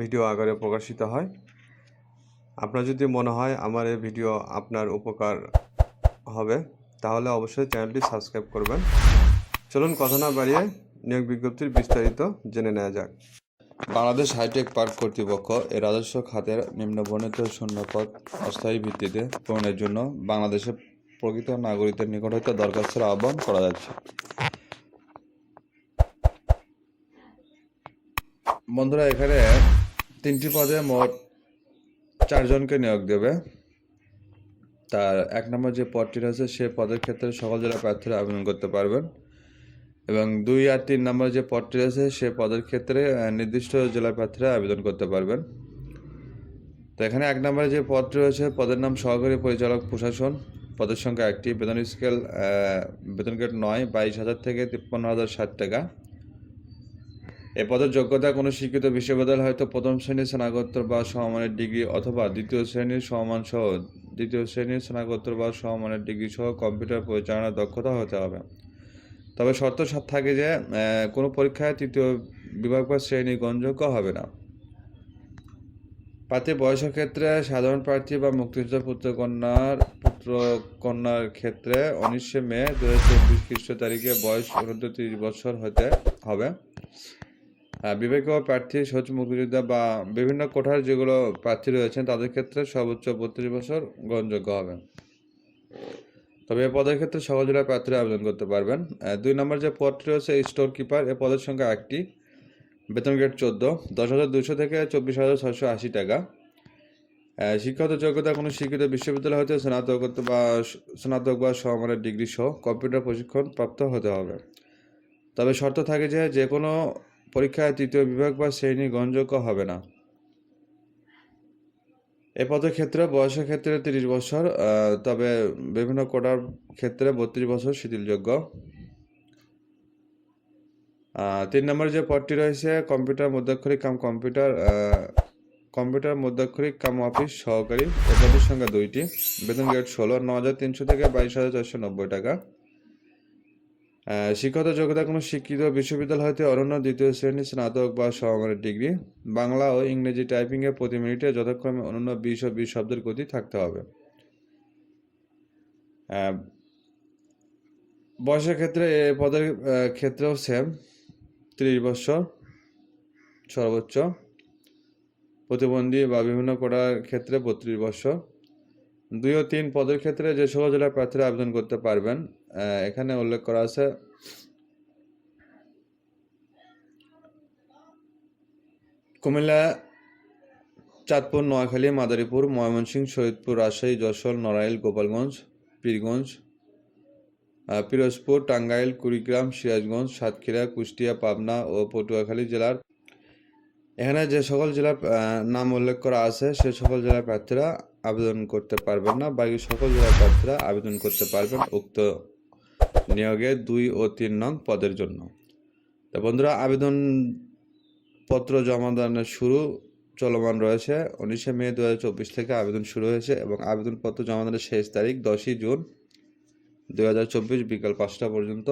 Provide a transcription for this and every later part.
Video আকারে প্রকাশিত হয়। আপনার যদি মনে হয় আমার এই ভিডিও আপনার উপকার হবে, তাহলে অবশ্যই চ্যানেলটি সাবস্ক্রাইব করবেন। চলুন কথা না বাড়িয়ে নিয়োগ বিজ্ঞপ্তির বিস্তারিত জেনে নেওয়া যাক। বাংলাদেশ হাইটেক পার্ক কর্তৃপক্ষ এ রাজস্ব খাতের নিম্নবর্ণিত শূন্যপদ অস্থায়ী ভিত্তিতে পূরণের জন্য বাংলাদেশের প্রকৃত নাগরিকদের নিকট হইতে দরখাস্তের আহ্বান করা যাচ্ছে। বন্ধুরা, এখানে তিনটি পদে মোট চারজনকে নিয়োগ দেবে। তার এক নম্বর যে পদটি রয়েছে, সে পদের ক্ষেত্রে সকল জেলা প্রার্থীরা আবেদন করতে পারবেন। এবং দুই আর তিন নম্বর যে পদটি রয়েছে, সে পদের ক্ষেত্রে নির্দিষ্ট জেলা প্রার্থীরা আবেদন করতে পারবেন। তো এখানে এক নম্বরে যে পদটি রয়েছে, পদের নাম সহকারী পরিচালক প্রশাসন। পদের সংখ্যা একটি, বেতন স্কেল বেতন গ্রেড নয়, বাইশ হাজার থেকে তিপ্পান্ন হাজার ষাট টাকা। এ পদের যোগ্যতা কোনো শিক্ষিত বিশ্ববিদ্যালয় হয়তো প্রথম শ্রেণির স্নাতকোত্তর বা সমমানের ডিগ্রি অথবা দ্বিতীয় শ্রেণির সমমান সহ দ্বিতীয় শ্রেণির স্নাতকোত্তর বা সমমানের ডিগ্রি সহ কম্পিউটার পরিচালনার দক্ষতা হতে হবে। তবে শর্ত থাকে যে কোনো পরীক্ষায় তৃতীয় বিভাগ বা শ্রেণি গ্রহণযোগ্য হবে না। প্রার্থী বয়সের ক্ষেত্রে সাধারণ প্রার্থী বা মুক্তিযোদ্ধা পুত্র কন্যার পুত্র কন্যার ক্ষেত্রে উনিশে মে দু হাজার চব্বিশ খ্রিস্ট তারিখে বয়স অনূর্ধ্ব তিরিশ বছর হতে হবে। আহ, বিবেকীয় প্রার্থী সহজ মুক্তিযোদ্ধা বা বিভিন্ন কোঠার যেগুলো প্রার্থী রয়েছেন তাদের ক্ষেত্রে সর্বোচ্চ বত্রিশ বছর গ্রহণযোগ্য হবে তবে এ পদের ক্ষেত্রে সকল জেলার প্রার্থীরা আবেদন করতে পারবেন। দুই নম্বর যে পদটি রয়েছে স্টোর কিপার এ পদের সংখ্যা একটি। বেতন গ্রেড চোদ্দ। দশ হাজার দুশো থেকে চব্বিশ হাজার ছশো আশি টাকা। শিক্ষাগত যোগ্যতা কোনো শিক্ষিত বিশ্ববিদ্যালয় হতে স্নাতকোত্তর বা স্নাতক বা সমমানের ডিগ্রি সহ কম্পিউটার প্রশিক্ষণ প্রাপ্ত হতে হবে। তবে শর্ত থাকে যে যে কোনো পরীক্ষায় তৃতীয় বিভাগ বা শ্রেণি গ্রহণযোগ্য হবে না। এ পদের ক্ষেত্রে বয়সের ক্ষেত্রে তিরিশ বছর তবে বিভিন্ন কোটার ক্ষেত্রে বত্রিশ বছর শিথিলযোগ্য। তিন নম্বরে যে পদটি রয়েছে, কম্পিউটার মধ্যাক্ষরিক কাম কম্পিউটার কম্পিউটার মধ্যাক্ষরিক কাম অফিস সহকারী, এ পদের সংখ্যা দুইটি। বেতন গেট ষোলো ন হাজার তিনশো থেকে বাইশ হাজার চারশো নব্বই টাকা। শিক্ষাগত যোগ্যতা কোনো শিক্ষিত বিশ্ববিদ্যালয় হতে অরণ্য, দ্বিতীয় শ্রেণি, স্নাতক বা সমমানের ডিগ্রি। বাংলা ও ইংরেজি টাইপিংয়ে প্রতি মিনিটে যথাক্রমে অনন্য বিশ ও বিশ শব্দের গতি থাকতে হবে। বয়সের ক্ষেত্রে এ পদের ক্ষেত্রেও সেম ত্রিশ বছর সর্বোচ্চ। প্রতিবন্ধী বা বিভিন্ন কোটার ক্ষেত্রে বত্রিশ বছর দুই ও তিন পদের ক্ষেত্রে যে সকল জেলার প্রার্থীরা আবেদন করতে পারবেন এখানে উল্লেখ করা আছে, কুমিল্লা, চাঁদপুর, নোয়াখালী, মাদারীপুর, ময়মনসিংহ শহীদপুর রাজশাহী, যশোর, নড়াইল, গোপালগঞ্জ, পীরগঞ্জ পিরোজপুর, টাঙ্গাইল, কুড়িগ্রাম, সিরাজগঞ্জ, সাতক্ষীরা, কুষ্টিয়া, পাবনা ও পটুয়াখালী জেলার। এখানে যে সকল জেলার নাম উল্লেখ করা আছে, সে সকল জেলার প্রার্থীরা আবেদন করতে পারবেন না। বাকি সকল জেলার প্রার্থীরা আবেদন করতে পারবেন। উক্ত নিয়োগে দুই ও তিন নং পদের জন্য। তো বন্ধুরা আবেদন পত্র জমা দানের শুরু চলমান রয়েছে। উনিশে মে দু থেকে আবেদন শুরু হয়েছে এবং আবেদনপত্র জমা দানের শেষ তারিখ দশই জুন দু হাজার চব্বিশ বিকাল পাঁচটা পর্যন্ত।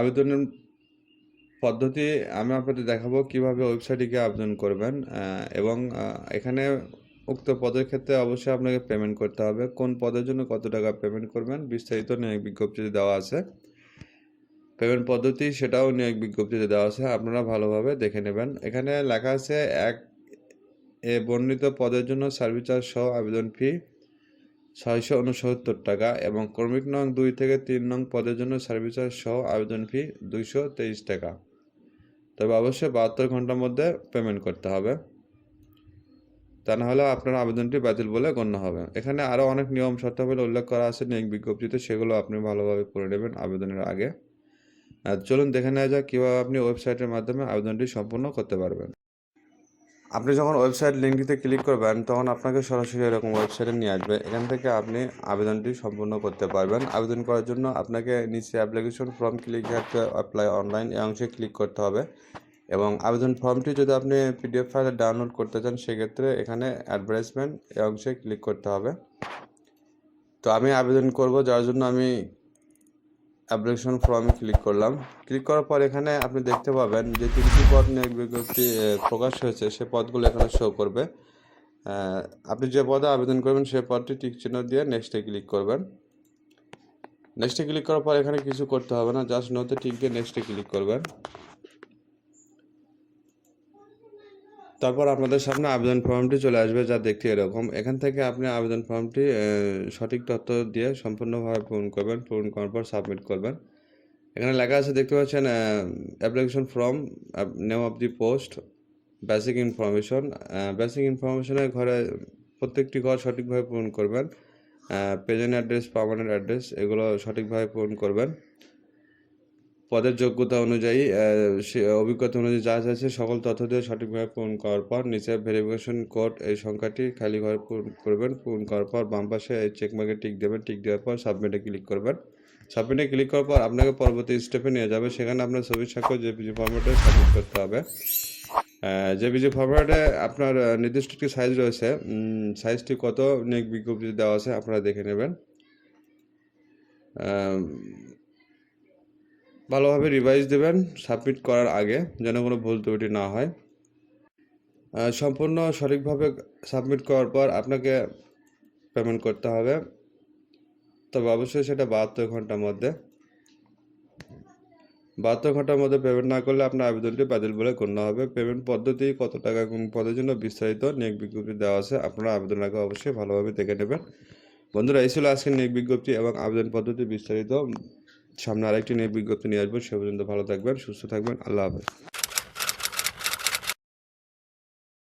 আবেদনের পদ্ধতি আমি আপনাদের দেখাবো কীভাবে ওয়েবসাইটে গিয়ে আবেদন করবেন এবং এখানে উক্ত পদের ক্ষেত্রে অবশ্যই আপনাকে পেমেন্ট করতে হবে। কোন পদের জন্য কত টাকা পেমেন্ট করবেন বিস্তারিত নিয়োগ বিজ্ঞপ্তিতে দেওয়া আছে। পেমেন্ট পদ্ধতি সেটাও নিয়োগ বিজ্ঞপ্তিতে দেওয়া আছে, আপনারা ভালোভাবে দেখে নেবেন। এখানে লেখা আছে এক এ বর্ণিত পদের জন্য সার্ভিস চার্জ সহ আবেদন ফি ছয়শো উনসত্তর টাকা এবং কর্মিক নং দুই থেকে তিন নং পদের জন্য সার্ভিস চার্জ সহ আবেদন ফি দুইশো তেইশ টাকা। তবে অবশ্যই বাহাত্তর ঘণ্টার মধ্যে পেমেন্ট করতে হবে। তা না হলে আপনার আবেদনটি বাতিল বলে গণ্য হবে। এখানে আরও অনেক নিয়ম শর্তাবলী উল্লেখ করা আছে। নিয়োগ বিজ্ঞপ্তিতে সেগুলো আপনি ভালোভাবে পড়ে নেবেন আবেদনের আগে। চলুন দেখে নেওয়া যাক কীভাবে আপনি ওয়েবসাইটের মাধ্যমে আবেদনটি সম্পূর্ণ করতে পারবেন। আপনি যখন ওয়েবসাইট লিঙ্কটিতে ক্লিক করবেন, তখন আপনাকে সরাসরি এরকম ওয়েবসাইটে নিয়ে আসবে। এখান থেকে আপনি আবেদনটি সম্পূর্ণ করতে পারবেন। আবেদন করার জন্য আপনাকে নিচে application form click apply online এই অংশে ক্লিক করতে হবে। এবং আবেদন ফর্মটি যদি আপনি পিডিএফ ফাইলে ডাউনলোড করতে চান, সেক্ষেত্রে এখানে অ্যাডভার্টাইজমেন্ট এই অংশে ক্লিক করতে হবে। তো আমি আবেদন করব, যার জন্য আমি অ্যাপ্লিকেশন ফর্মে ক্লিক করলাম। ক্লিক করার পর এখানে আপনি দেখতে পাবেন যে তিনটি পদ নিয়োগ বিজ্ঞপ্তি প্রকাশ হয়েছে। সে পদগুলো এখানে শো করবে। আপনি যে পদে আবেদন করবেন, সে পদটি টিক চিহ্ন দিয়ে নেক্সটে ক্লিক করবেন। নেক্সটে ক্লিক করার পর এখানে কিছু করতে হবে না জাস্ট নোতে টিক দিয়ে নেক্সটে ক্লিক করবেন। তারপর আপনাদের সামনে আবেদন ফর্মটি চলে আসবে, যা দেখতে এরকম। এখান থেকে আপনি আবেদন ফর্মটি সঠিক তথ্য দিয়ে সম্পূর্ণভাবে পূরণ করবেন, পূরণ করার পর সাবমিট করবেন। এখানে লেখা আছে, দেখতে পাচ্ছেন application form name of the post basic information basic ইনফরমেশনের ঘরে প্রত্যেকটি ঘর সঠিকভাবে পূরণ করবেন প্রেজেন্ট অ্যাড্রেস পার্মানেন্ট অ্যাড্রেস এগুলো সঠিকভাবে পূরণ করবেন। পদের যোগ্যতা অনুযায়ী সে অভিজ্ঞতা অনুযায়ী যা আছে, সকল তথ্য দিয়ে সঠিকভাবে পূরণ করার পর নিচে ভেরিফিকেশন কোড এই সংখ্যাটি খালি ঘরে পূরণ করবেন, পূরণ করার পর বাম পাশে এই চেক মার্কে টিক দেবেন টিক দেওয়ার পর সাবমিটে ক্লিক করবেন। সাবমিটে ক্লিক করার পর আপনাকে পরবর্তী স্টেপে নিয়ে যাবে, সেখানে আপনার ছবি স্বাক্ষর জেপিজি ফরম্যাটে সাবমিট করতে হবে। জেপিজি ফরম্যাটে আপনার নির্দিষ্ট একটি সাইজ রয়েছে সাইজটি কত নিয়োগ বিজ্ঞপ্তি দেওয়া আছে, আপনারা দেখে নেবেন। ভালোভাবে রিভাইজ দেবেন সাবমিট করার আগে যেন কোনো ভুল ত্রুটি না হয়। সম্পূর্ণ সঠিকভাবে সাবমিট করার পর আপনাকে পেমেন্ট করতে হবে। তবে অবশ্যই সেটা বাহাত্তর ঘণ্টার মধ্যে। বাহাত্তর ঘণ্টার মধ্যে পেমেন্ট না করলে আপনার আবেদনটি বাতিল বলে গণ্য হবে। পেমেন্ট পদ্ধতি, কত টাকা কোন পদের জন্য বিস্তারিত নিয়োগ বিজ্ঞপ্তি দেওয়া আছে, আপনারা আবেদন আগে অবশ্যই ভালোভাবে দেখে নেবেন। বন্ধুরা, এই ছিল আজকের নিয়োগ বিজ্ঞপ্তি এবং আবেদন পদ্ধতি বিস্তারিত। সামনে আরেকটি নিয়ে বিজ্ঞপ্তি নিয়ে আসবেন সে পর্যন্ত ভালো থাকবেন সুস্থ থাকবেন আল্লাহ হাফেজ।